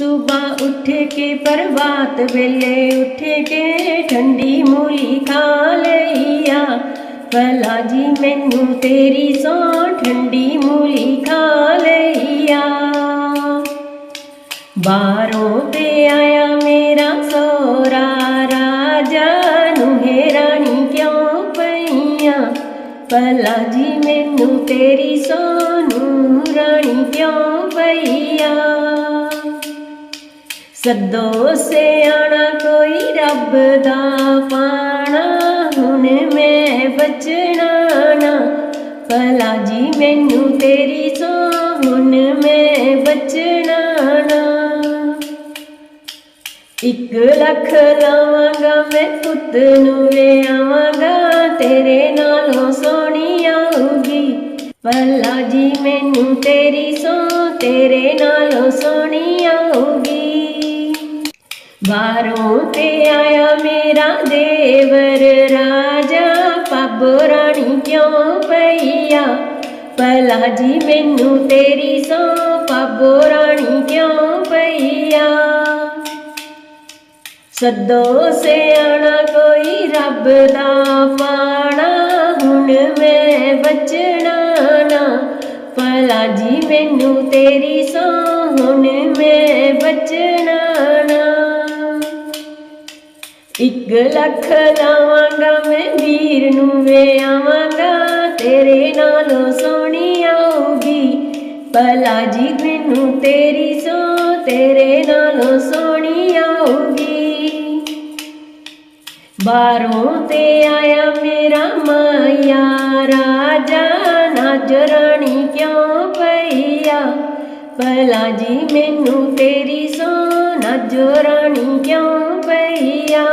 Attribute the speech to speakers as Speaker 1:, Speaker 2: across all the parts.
Speaker 1: ਸੁਬਹ ਉੱਠ ਕੇ ਪ੍ਰਭਾਤ ਵੇਲੇ ਉੱਠ ਕੇ ਠੰਡੀ ਮੂਲੀ ਖਾ ਲਈਆ। ਭਲਾ ਜੀ, ਮੈਨੂੰ ਤੇਰੀ ਸੌਂ ਠੰਡੀ ਮੂਲੀ ਖਾ ਲਈਆ। ਬਾਹਰੋਂ ਤੇ ਆਇਆ ਮੇਰਾ ਸੋਰਾ ਰਾਜਾ ਨੂੰ ਹੈਰਾਨੀ ਕਿਉਂ ਪਈਆਂ? ਭਲਾ ਜੀ, ਮੈਨੂੰ ਤੇਰੀ ਸੋਨੂੰ ਰਾਣੀ ਕਿਉਂ ਪਈਆ? ਸੱਦੋ ਸਿਆਣਾ ਕੋਈ ਰੱਬ ਦਾ ਪਾਣਾ, ਹੁਣ ਮੈਂ ਬਚਣਾ ਨਾ। ਭਲਾ ਜੀ, ਮੈਨੂੰ ਤੇਰੀ ਸੋ ਹੁਣ ਮੈਂ ਬਚਣਾ ਨਾ। ਇੱਕ ਲੱਖ ਲਾਵਾਂਗਾ ਮੈਂ ਪੁੱਤ ਨੂੰ ਲਿਆਵਾਂਗਾ, ਤੇਰੇ ਨਾਲੋਂ ਸੋਹਣੀ ਆਊਗੀ। ਭਲਾ ਜੀ, ਮੈਨੂੰ ਤੇਰੀ ਸੋ ਤੇਰੇ ਨਾਲੋਂ ਸੋਹਣੀ ਆਊਗੀ। ਬਾਹਰੋਂ ਤੇ ਆਇਆ ਮੇਰਾ ਦੇਵਰ ਰਾਜਾ, ਪੱਬ ਰਾਣੀ ਕਿਉਂ ਪਈਆ? ਭਲਾ ਜੀ ਮੈਨੂੰ ਤੇਰੀ ਸੋ ਪੱਬ ਰਾਣੀ ਕਿਉਂ ਪਈਆ? ਸੱਦੋ ਸਿਆਣਾ ਕੋਈ ਰੱਬ ਦਾ ਪਾਣਾ ਹੁਣ ਮੈਂ ਬਚਣਾ ਨਾ। ਭਲਾ ਜੀ ਮੈਨੂੰ ਤੇਰੀ ਸੋ ਹੁਣ ਮੈਂ ਬਚਣਾ ਇੱਕ ਲੱਖ ਲਾਵਾਂਗਾ ਮੈਂ ਵੀਰ ਨੂੰ ਵਿਆਵਾਂਗਾ ਤੇਰੇ ਨਾਲੋਂ ਸੋਹਣੀ ਆਊਗੀ। ਭਲਾ ਜੀ, ਮੈਨੂੰ ਤੇਰੀ ਸੋ ਤੇਰੇ ਨਾਲੋਂ ਸੋਹਣੀ ਆਊਗੀ। ਬਾਹਰੋਂ ਤੇ ਆਇਆ ਮੇਰਾ ਮਾਇਆ, ਰਾਜਾ ਨਜਰਾਣੀ ਕਿਉਂ ਪਈਆ? ਭਲਾ ਜੀ, ਮੈਨੂੰ ਤੇਰੀ ਸੋ ਨਜਰਾਣੀ ਕਿਉਂ ਪਈਆ?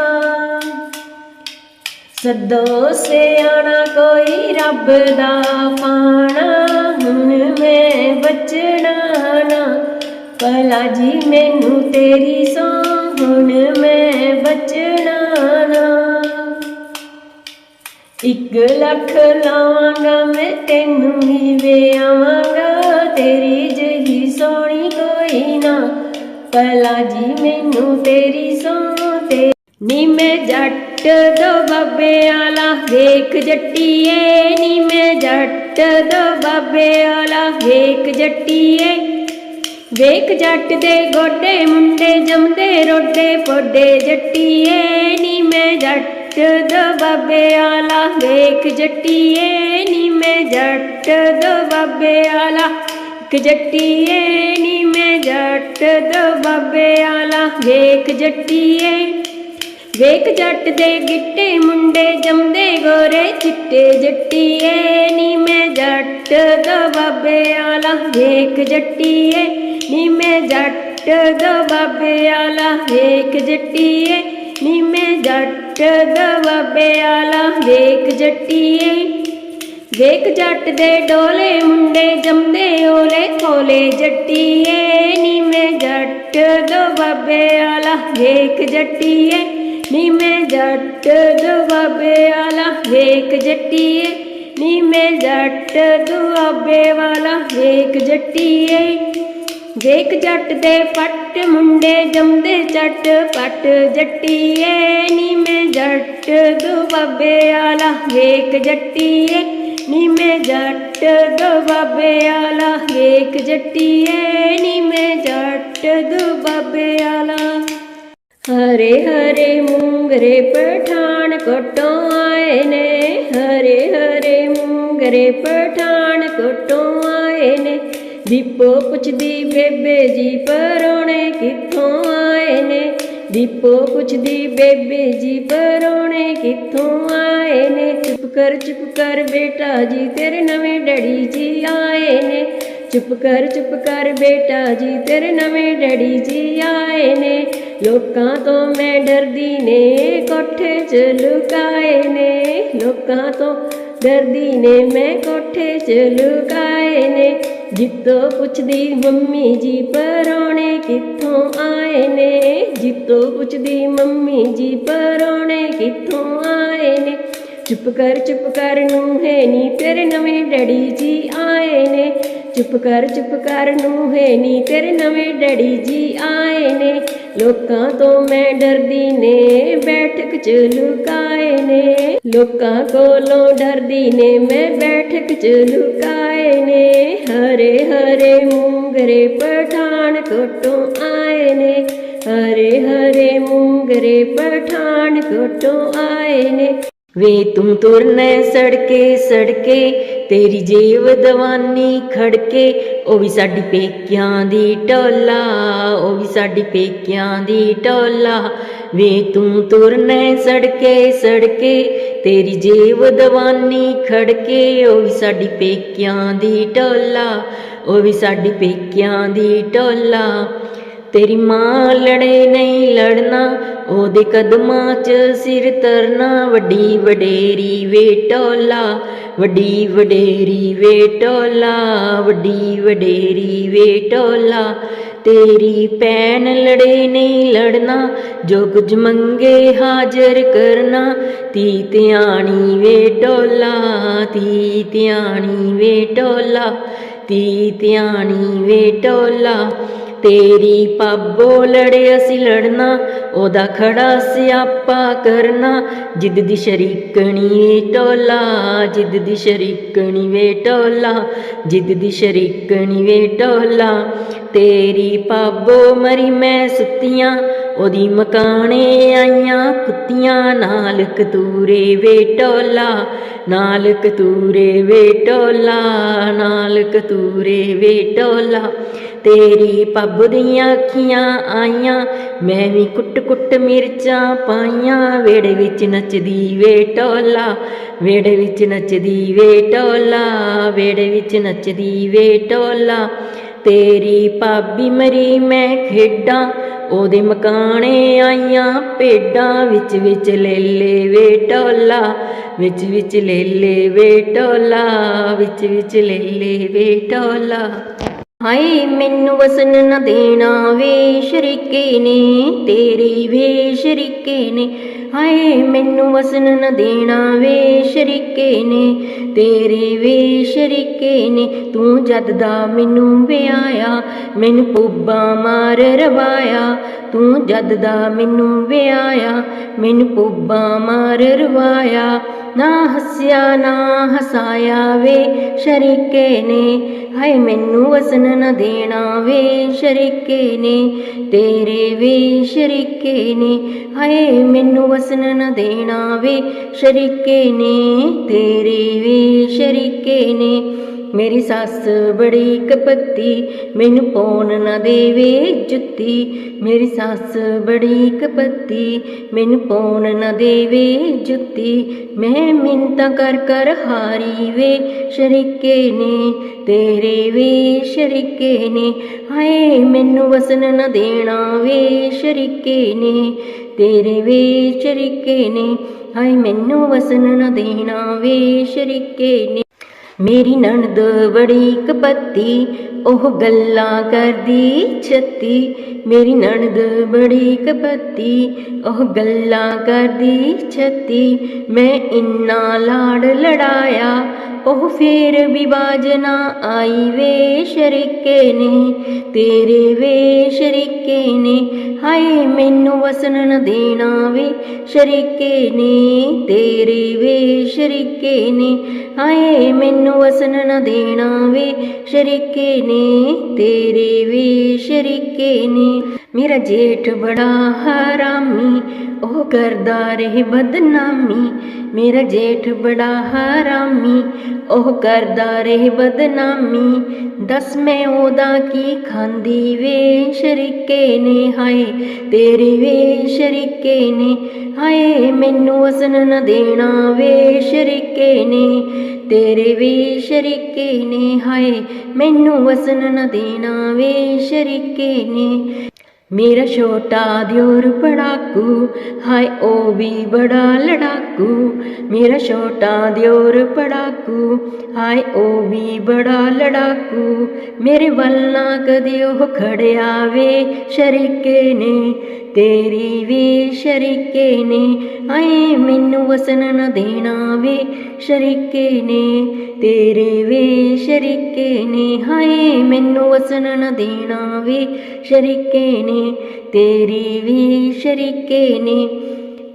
Speaker 1: ਸੱਦੋ ਸਿਆਣਾ ਕੋਈ ਰੱਬ ਦਾ ਪਾਣਾ, ਹੁਣ ਮੈਂ ਬਚਣਾ ਨਾ। ਭਲਾ ਜੀ, ਮੈਨੂੰ ਤੇਰੀ ਸੋ ਹੁਣ ਮੈਂ ਬਚਣਾ ਨਾ। ਇੱਕ ਲੱਖ ਲਾਵਾਂਗਾ ਮੈਂ, ਤੈਨੂੰ ਹੀ ਵਿਆਵਾਂਗਾ ਤੇਰੀ ਜਿਹੀ ਸੋਹਣੀ ਕੋਈ ਨਾ, ਭਲਾ ਜੀ ਮੈਨੂੰ ਤੇਰੀ ਸੋ ਤੇ ਨੀ ਮੈਂ ਜੱਟ ਦੋ ਬਾਬੇ ਆਲਾ ਵੇਖ ਜੱਟੀਏ, ਨੀ ਮੈਂ ਜੱਟ ਦੋ ਬਾਬੇ ਆਲਾ ਵੇਖ ਜੱਟੀਏ। ਵੇਖ ਜੱਟ ਦੇ ਗੋਡੇ ਮੁੰਡੇ, ਜੰਮਦੇ ਰੋਡੇ ਪੋਡੇ ਜੱਟੀਏ। ਨੀ ਮੈਂ ਜੱਟ ਦੋ ਬਾਬੇ ਆਲਾ ਵੇਖ ਜੱਟੀਏ, ਨੀ ਮੈਂ ਜੱਟ ਦੋ ਬਾਬੇ ਆਲਾ ਵੇਖ ਜੱਟੀਏ ਨੀ ਮੈਂ ਜੱਟ ਦੋ ਬਾਬੇ ਆਲਾ। ਵੇਖ ਜੱਟੀਏ ਵੇਖ ਜੱਟ ਦੇ ਗਿੱਟੇ ਮੁੰਡੇ ਜੰਮਦੇ ਗੋਰੇ ਚਿੱਟੇ। ਜੱਟੀਏ ਨੀ ਮੈਂ ਜੱਟ ਦਾ ਬਾਬੇ ਆਲਾ। ਵੇਖ ਜੱਟੀਏ ਨੀ ਮੈਂ ਜੱਟ ਦਾ ਬਾਬੇ ਆਲਾ। ਵੇਖ ਜੱਟੀਏ ਨੀ ਮੈਂ ਜੱਟ ਦਾ ਬਾਬੇ ਆਲਾ। ਵੇਖ ਜੱਟੀਏ ਵੇਖ ਜੱਟ ਦੇ ਡੋਲੇ ਮੁੰਡੇ ਜੰਮਦੇ ਓਲੇ ਕੋਲੇ ਜੱਟੀਏ ਨੀ ਮੈਂ ਜੱਟ ਦੋ ਬਾਬੇ ਆਲਾ। ਵੇਖ ਜੱਟੀਏ ਨੀ ਮੈਂ ਜੱਟ ਦੋ ਬਾਬੇ ਆਲਾ। ਵੇਖ ਜੱਟੀਏ ਨੀ ਮੈਂ ਜੱਟ ਦੁਆਬੇ ਵਾਲਾ। ਵੇਖ ਜੱਟੀਏ, ਵੇਖ ਜੱਟ ਦੇ ਪੱਟ ਮੁੰਡੇ ਜੰਮਦੇ ਜੱਟ ਪੱਟ। ਜੱਟੀਏ ਨੀ ਮੈਂ ਜੱਟ ਦੁਆਬੇ ਆਲਾ। ਵੇਖ ਜੱਟੀਏ ਨੀ ਮੈਂ ਜੱਟ ਦੁਆਬੇ ਆਲਾ ਵੇਖ ਜੱਟੀਏ ਨੀ ਮੈਂ ਜੱਟ ਦੁਆਬੇ ਆਲਾ ਹਰੇ ਹਰੇ ਮੂੰਗਰੇ ਪਠਾਨ ਕੋਟੋਂ ਆਏ ਨੇ, ਹਰੇ ਹਰੇ ਮੂੰਗਰੇ ਪਠਾਨ ਕੋਟੋਂ ਆਏ ਨੇ। ਦੀਪੋ ਪੁੱਛਦੀ ਬੇਬੇ ਜੀ ਪਰੋਣੇ ਕਿੱਥੋਂ ਆਏ ਨੇ? ਦੀਪੋ ਪੁੱਛਦੀ, ਬੇਬੇ ਜੀ ਪਰੋਣੇ ਕਿੱਥੋਂ ਆਏ ਨੇ? ਚੁੱਪ ਕਰ ਚੁੱਪ ਕਰ ਬੇਟਾ ਜੀ, ਤੇਰੇ ਨਵੇਂ ਡੈਡੀ ਜੀ ਆਏ ਨੇ। ਚੁੱਪ ਕਰ ਚੁੱਪ ਕਰ ਬੇਟਾ ਜੀ, ਤੇਰੇ ਨਵੇਂ ਡੈਡੀ ਜੀ ਆਏ ਨੇ। ਲੋਕਾਂ ਤੋਂ ਮੈਂ ਡਰਦੀ ਨੇ, ਕੋਠੇ 'ਚ ਲੁਕਾਏ ਨੇ। ਲੋਕਾਂ ਤੋਂ ਡਰਦੀ ਨੇ, ਮੈਂ ਕੋਠੇ 'ਚ ਲੁਕਾਏ ਨੇ। ਜਿੱਤੋਂ ਪੁੱਛਦੀ, ਮੰਮੀ ਜੀ ਪਰੋਣੇ ਕਿੱਥੋਂ ਆਏ ਨੇ? ਜਿੱਤੋਂ ਪੁੱਛਦੀ ਮੰਮੀ ਜੀ ਪਰੋਣੇ ਕਿੱਥੋਂ ਆਏ ਨੇ? ਚੁੱਪ ਕਰ ਚੁੱਪ ਕਰ ਨੂੰ ਹੈ ਨੀ, ਤੇਰੇ ਨਵੇਂ ਡੈਡੀ ਜੀ ਆਏ ਨੇ। ਚੁੱਪ ਕਰ ਚੁੱਪ ਕਰ ਨੂੰ ਹੈ ਨੀ, ਤੇਰੇ ਨਵੇਂ ਡੈਡੀ ਜੀ ਆਏ ਲੋਕਾਂ ਤੋਂ ਮੈਂ ਡਰਦੀ ਨੇ, ਬੈਠਕ ਚ ਲੁਕਾਏ ਨੇ। ਲੋਕਾਂ ਕੋਲੋਂ ਡਰਦੀ ਨੇ, ਮੈਂ ਬੈਠਕ ਚ ਲੁਕਾਏ ਨੇ। ਹਰੇ ਹਰੇ ਮੂੰਗਰੇ ਪਠਾਨ ਕੋਟੋਂ ਆਏ ਨੇ। ਹਰੇ ਹਰੇ ਮੂੰਗਰੇ ਪਠਾਨ ਕੋਟੋਂ ਆਏ ਨੇ। ਵੇ ਤੂੰ ਤੁਰਨੇ ਸੜਕੇ ਸੜਕੇ, ਤੇਰੀ ਜੇਬ ਦਵਾਨੀ ਖੜਕੇ, ਉਹ ਵੀ ਸਾਡੀ ਪੇਕਿਆਂ ਦੀ ਟੋਲਾ, ਉਹ ਵੀ ਸਾਡੀ ਪੇਕਿਆਂ ਦੀ ਟੋਲਾ। ਵੇ ਤੂੰ ਤੁਰਨੇ ਸੜਕੇ ਸੜਕੇ, ਤੇਰੀ ਜੇਬ ਦਵਾਨੀ ਖੜਕੇ, ਉਹ ਵੀ ਸਾਡੀ ਪੇਕਿਆਂ ਦੀ ਟੋਲਾ, ਉਹ ਵੀ ਸਾਡੀ ਪੇਕਿਆਂ ਦੀ ਟੋਲਾ। ਤੇਰੀ ਮਾਂ ਲੜੇ ਨਹੀਂ ਲੜਨਾ, ਉਹਦੇ ਕਦਮਾਂ 'ਚ ਸਿਰ ਤਰਨਾ ਵੱਡੀ ਵਡੇਰੀ ਵੇਟੋਲਾ ਵੱਡੀ ਵਡੇਰੀ ਵੇਟੋਲਾ ਵੱਡੀ ਵਡੇਰੀ ਵੇਟੋਲਾ ਤੇਰੀ ਭੈਣ ਲੜੇ ਨਹੀਂ ਲੜਨਾ ਜੋ ਕੁਝ ਮੰਗੇ ਹਾਜ਼ਰ ਕਰਨਾ। ਤੀ ਧਿਆਣੀ ਵੇਟੋਲਾ ਤੀ ਧਿਆਣੀ ਵੇਟੋਲਾ ਤੀ ਧਿਆਣੀ ਵੇਟੋਲਾ ਤੇਰੀ ਪਾਬੋ ਲੜੇ ਅਸੀਂ ਲੜਨਾ, ਉਹਦਾ ਖੜਾ ਸਿਆਪਾ ਕਰਨਾ। ਜਿੱਦ ਦੀ ਸ਼ਰੀਕਣੀ ਵੇ ਟੋਲਾ, ਜਿੱਦ ਦੀ ਸ਼ਰੀਕਣੀ ਵੇ ਟੋਲਾ, ਜਿੱਦ ਦੀ ਸ਼ਰੀਕਣੀ ਵੇ ਟੋਲਾ। ਤੇਰੀ ਪਾਬੋ ਮਰੀ ਮੈਂ ਸੁੱਤੀਆਂ, ਉਹਦੀ ਮਕਾਣੇ ਆਈਆਂ ਕੁੱਤੀਆਂ। ਨਾਲ ਕਤੂਰੇ ਵੇ ਟੋਲਾ ਨਾਲ ਕਤੂਰੇ ਵੇ ਟੋਲਾ ਨਾਲ ਕਤੂਰੇ ਵੇ ਟੋਲਾ। ਤੇਰੀ ਪੱਬ ਦੀਆਂ ਅੱਖੀਆਂ ਆਈਆਂ, ਮੈਂ ਵੀ ਕੁੱਟ ਕੁੱਟ ਮਿਰਚਾਂ ਪਾਈਆਂ। ਵੇੜੇ ਵਿੱਚ ਨੱਚਦੀ ਵੇ ਟੋਲਾ ਵੇੜੇ ਵਿੱਚ ਨੱਚਦੀ ਵੇ ਟੋਲਾ ਵੇੜੇ ਵਿੱਚ ਨੱਚਦੀ ਵੇ ਟੋਲਾ। ਤੇਰੀ ਭਾਬੀ ਮਰੀ ਮੈਂ ਖੇਡਾਂ, ਉਹਦੇ ਮਕਾਣੇ ਆਈਆਂ ਭੇਡਾਂ। ਵਿੱਚ ਵਿੱਚ ਲੇਲੇ ਵੇ ਟੋਲਾ, ਵਿੱਚ ਵਿੱਚ ਲੇਲੇ ਵੇ ਟੋਲਾ, ਵਿੱਚ ਵਿੱਚ ਲੇਲੇ ਵੇ ਟੋਲਾ। ਹਾਏ, ਮੈਨੂੰ ਵਸਨ ਨਾ ਦੇਣਾ ਵੇ ਸ਼ਰੀਕੇ ਨੇ, ਤੇਰੇ ਵੇ ਸ਼ਰੀਕੇ ਨੇ। ਹਾਏ, ਮੈਨੂੰ ਵਸਨ ਨਾ ਦੇਣਾ ਵੇ ਸ਼ਰੀਕੇ ਨੇ, ਤੇਰੇ ਵੇ ਸ਼ਰੀਕੇ ਨੇ। ਤੂੰ ਜਦ ਦਾ ਮੈਨੂੰ ਵਿਆਹਿਆ, ਮੈਨੂੰ ਪੁੱਬਾ ਮਾਰ ਰਵਾਇਆ। ਤੂੰ ਜਦ ਦਾ ਮੈਨੂੰ ਵਿਆਹਿਆ, ਮੈਨੂੰ ਪੁੱਬਾ ਮਾਰ ਰਵਾਇਆ। ਨਾ ਹੱਸਿਆ, ਨਾ ਹਸਾਇਆ ਵੇ। ਸ਼ਰੀਕੇ ਨੇ, ਹਾਏ ਮੈਨੂੰ ਵਸਨ ਨਾ ਦੇਣਾ ਵੇ। ਸ਼ਰੀਕੇ ਨੇ, ਤੇਰੇ ਵੇ। ਸ਼ਰੀਕੇ ਨੇ, ਹਾਏ ਮੈਨੂੰ ਵਸਨ ਨਾ ਦੇਣਾ ਵੇ। ਸ਼ਰੀਕੇ ਨੇ, ਤੇਰੇ ਵੇ। ਸ਼ਰੀਕੇ ਨੇ, ਮੇਰੀ ਸੱਸ ਬੜੀ ਕਪੱਤੀ, ਮੈਨੂੰ ਪਾਉਣ ਨਾ ਦੇਵੇ ਜੁੱਤੀ। ਮੇਰੀ ਸੱਸ ਬੜੀ ਕਪੱਤੀ, ਮੈਨੂੰ ਪਾਉਣ ਨਾ ਦੇਵੇ ਜੁੱਤੀ। ਮੈਂ ਮਿੰਤਾ ਕਰ ਕਰ ਹਾਰੀ ਵੇ ਸ਼ਰੀਕੇ ਨੇ ਤੇਰੇ ਵੇ, ਸ਼ਰੀਕੇ ਨੇ। ਹਾਏ, ਮੈਨੂੰ ਵਸਨ ਨਾ ਦੇਣਾ ਵੇ, ਸ਼ਰੀਕੇ ਨੇ ਤੇਰੇ ਵੇ, ਸ਼ਰੀਕੇ ਨੇ। ਹਾਏ, ਮੈਨੂੰ ਵਸਨ ਨਾ ਦੇਣਾ ਵੇ, ਸ਼ਰੀਕੇ ਨੇ। ਮੇਰੀ ਨਣਦ ਬੜੀ ਕਪੱਤੀ ਉਹ ਗੱਲਾਂ ਕਰਦੀ ਛੱਤੀ, ਮੇਰੀ ਨਣਦ ਬੜੀ ਕਪੱਤੀ। ਉਹ ਗੱਲਾਂ ਕਰਦੀ ਛੱਤੀ, ਮੈਂ ਇੰਨਾ ਲਾੜ ਲੜਾਇਆ ਉਹ ਫੇਰ ਵੀ ਬਾਜ ਨਾ ਆਈ ਵੇ ਸ਼ਰੀਕੇ ਨੇ, ਤੇਰੇ ਵੇ ਸ਼ਰੀਕੇ ਨੇ, ਹਾਏ ਮੈਨੂੰ ਵਸਨ ਨਾ ਦੇਣਾ ਵੇ ਸ਼ਰੀਕੇ ਨੇ, ਤੇਰੇ ਵੇ ਸ਼ਰੀਕੇ ਨੇ, ਹਾਏ ਮੈਨੂੰ ਵਸਨ ਨਾ ਦੇਣਾ ਵੇ ਸ਼ਰੀਕੇ ਨੇ, ਤੇਰੇ ਵੇ ਸ਼ਰੀਕੇ ਨੇ। ਮੇਰਾ ਜੇਠ ਬੜਾ ਹਰਾਮੀ, ਉਹ ਕਰਦਾ ਰਹੇ ਬਦਨਾਮੀ। ਮੇਰਾ ਜੇਠ ਬੜਾ ਹਰਾਮੀ, ਉਹ ਕਰਦਾ ਰਹੇ ਬਦਨਾਮੀ। ਦੱਸ ਮੈਂ ਉਹਦਾ ਕੀ ਖਾਂਦੀ ਵੇ, ਸ਼ਰੀਕੇ ਨੇ, ਹਾਏ ਤੇਰੇ ਵੇ, ਸ਼ਰੀਕੇ ਨੇ। ਹਾਏ ਮੈਨੂੰ ਵਸਨ ਨਾ ਦੇਣਾ ਵੇ, ਸ਼ਰੀਕੇ ਨੇ। ਤੇਰੇ ਵੇ ਸ਼ਰੀਕੇ ਨੇ, ਹਾਏ ਮੈਨੂੰ ਵਸਨ ਨਾ ਦੇਣਾ ਵੇ, ਸ਼ਰੀਕੇ ਨੇ। ਮੇਰਾ ਛੋਟਾ ਦਿਓਰ ਪੜਾਕੂ, ਹਾਏ ਉਹ ਵੀ ਬੜਾ ਲੜਾਕੂ। ਮੇਰਾ ਛੋਟਾ ਦਿਓਰ ਪੜਾਕੂ, ਹਾਏ ਉਹ ਵੀ ਬੜਾ ਲੜਾਕੂ। ਮੇਰੇ ਵੱਲ ਨਾ ਕਦੇ ਉਹ ਖੜਿਆ ਵੇ ਸ਼ਰੀਕੇ ਨੇ, ਤੇਰੀ ਵੀ ਸ਼ਰੀਕੇ ਨੇ। ਹਾਏ ਮੈਨੂੰ ਵਸਨ ਨਾ ਦੇਣਾ ਵੇ ਸ਼ਰੀਕੇ ਨੇ, ਤੇਰੇ ਵੇ ਸ਼ਰੀਕੇ ਨੇ, ਹਾਏ ਮੈਨੂੰ ਵਸਣ ਨਾ ਦੇਣਾ ਵੇ ਸ਼ਰੀਕੇ ਨੇ, ਤੇਰੀ ਵੀ ਸ਼ਰੀਕੇ ਨੇ।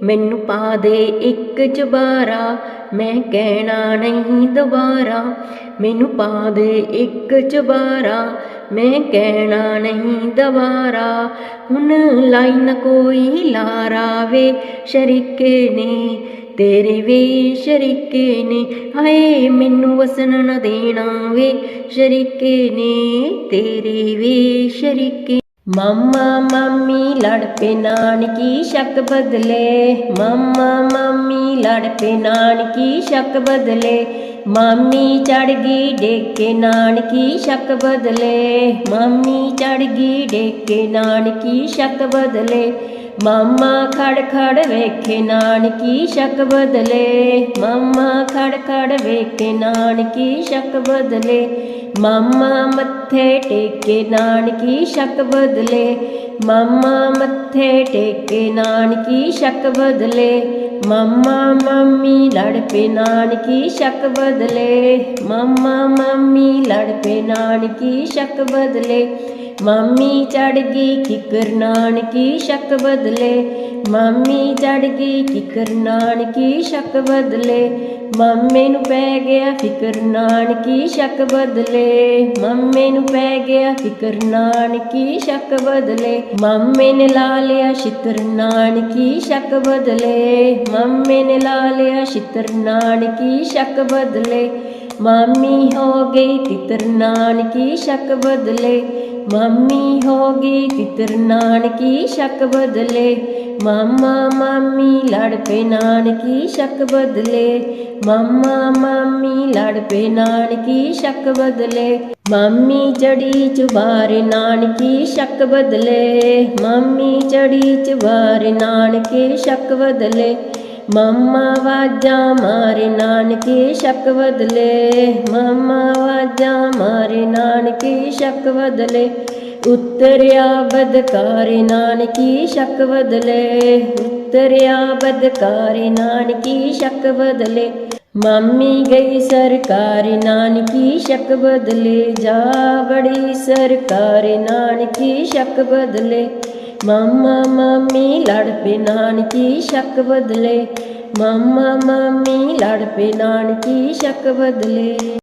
Speaker 1: ਮੈਨੂੰ ਪਾ ਦੇ ਇੱਕ ਚੁਬਾਰਾ, ਮੈਂ ਕਹਿਣਾ ਨਹੀਂ ਦੁਬਾਰਾ। ਮੈਨੂੰ ਪਾ ਦੇ ਇੱਕ ਚੁਬਾਰਾ, ਮੈਂ ਕਹਿਣਾ ਨਹੀਂ ਦੁਬਾਰਾ। ਹੁਣ ਲਾਈਨ ਕੋਈ ਲਾਰਾ ਵੇ ਸ਼ਰੀਕੇ ਨੇ ਤੇਰੇ ਵੀ ਸ਼ਰੀਕੇ ਨੇ, ਹਾਏ ਮੈਨੂੰ ਵਸਣ ਨਾ ਦੇਣਾ ਵੇ। ਸ਼ਰੀਕੇ ਨੇ, ਤੇਰੇ ਵੀ ਸ਼ਰੀਕੇ। ਮਾਮਾ, ਮਾਮੀ, ਲੜ ਪੇ ਨਾਨਕੀ ਸ਼ੱਕ ਬਦਲੇ। ਮਾਮਾ, ਮਾਮੀ, ਲੜ ਪੇ ਨਾਨਕੀ ਸ਼ੱਕ ਬਦਲੇ। ਮਾਮੀ ਚੜ ਗਈ ਡੇਕੇ ਨਾਨਕੀ ਸ਼ੱਕ ਬਦਲੇ। ਮਾਮੀ ਚੜ ਗਈ ਡੇਕੇ ਨਾਨਕੀ ਸ਼ੱਕ ਬਦਲੇ। ਮਾਮਾ ਖੜ ਖੜ ਵੇਖੇ ਨਾਨਕੀ ਸ਼ਕ ਬਦਲੇ। ਮਾਮਾ ਖੜ ਖੜ ਵੇਖੇ ਨਾਨਕੀ ਸ਼ਕ ਬਦਲੇ। ਮਾਮਾ ਮੱਥੇ ਟੇਕੇ ਨਾਨਕੀ ਸ਼ਕ ਬਦਲੇ। ਮਾਮਾ ਮੱਥੇ ਟੇਕੇ ਨਾਨਕੀ ਸ਼ਕ ਬਦਲੇ। ਮਾਮਾ ਮੰਮੀ ਲੜ ਪੇ ਨਾਨਕੀ ਸ਼ਕ ਬਦਲੇ। ਮਾਮਾ ਮੰਮੀ ਲੜ ਪੇ ਨਾਨਕੀ ਸ਼ਕ ਬਦਲੇ। ਮਾਮੀ ਚੜ ਗਈ ਕਿਕਰ ਨਾਨਕੀ ਸ਼ੱਕ ਬਦਲੇ। ਮਾਮੀ ਚੜ ਗਈ ਕਿਕਰ ਨਾਨਕੀ ਸ਼ੱਕ ਬਦਲੇ। ਮਾਮੇ ਨੂੰ ਪੈ ਗਿਆ ਫਿਕਰ ਨਾਨਕੀ ਸ਼ੱਕ ਬਦਲੇ। ਮਾਮੇ ਨੂੰ ਪੈ ਗਿਆ ਫਿਕਰ ਨਾਨਕੀ ਸ਼ੱਕ ਬਦਲੇ। ਮਾਮੇ ਨੇ ਲਾ ਲਿਆ ਛਿੱਤਰ ਨਾਨਕੀ ਸ਼ੱਕ ਬਦਲੇ। ਮਾਮੇ ਨੇ ਲਾ ਲਿਆ ਛਿੱਤਰ ਨਾਨਕੀ ਸ਼ੱਕ ਬਦਲੇ। ਮਾਮੀ ਹੋ ਗਈ ਤਿੱਤਰ ਨਾਨਕੀ ਸ਼ੱਕ ਬਦਲੇ। ਮਾਮੀ ਹੋ ਗਈ ਤਿੱਤਰ ਨਾਨਕੀ ਸ਼ੱਕ ਬਦਲੇ? ਮਾਮਾ ਮਾਮੀ ਲੜ ਪੇ ਨਾਨਕੀ ਸ਼ੱਕ ਬਦਲੇ। ਮਾਮਾ ਮਾਮੀ ਲੜ ਪੇ ਨਾਨਕੀ ਸ਼ੱਕ ਬਦਲੇ। ਮਾਮੀ ਚੜੀ ਚੁਬਾਰੇ ਨਾਨਕੀ ਸ਼ੱਕ ਬਦਲੇ। ਮਾਮੀ ਚੜੀ ਚੁਬਾਰੇ ਨਾਨਕੇ ਸ਼ੱਕ ਬਦਲੇ। ਮਾਮਾ ਵਾਜਾ ਮਾਰੇ ਨਾਨਕੀ ਸ਼ਕ ਬਦਲੇ। ਮਾਮਾ ਵਾਜਾਂ ਮਾਰੇ ਨਾਨਕੀ ਸ਼ਕ ਬਦਲੇ। ਉਤਰਿਆ ਬਦਕਾਰੇ ਨਾਨਕੀ ਸ਼ਕ ਬਦਲੇ। ਉਤਰਿਆ ਬਦਕਾਰੇ ਨਾਨਕੀ ਸ਼ਕ ਬਦਲੇ। ਮੰਮੀ ਗਈ ਸਰਕਾਰੇ ਨਾਨਕੀ ਸ਼ਕ ਬਦਲੇ। ਜਾ ਬੜੀ ਸਰਕਾਰੇ ਨਾਨਕੀ ਸ਼ਕ ਬਦਲੇ। ਮਾਮਾ ਮਾਮੀ ਲੜ ਪੇ ਨਾਨਕੀ ਸ਼ੱਕ ਬਦਲੇ। ਮਾਮਾ ਮਾਮੀ ਲੜ ਪੇ ਨਾਨਕੀ ਸ਼ੱਕ ਬਦਲੇ।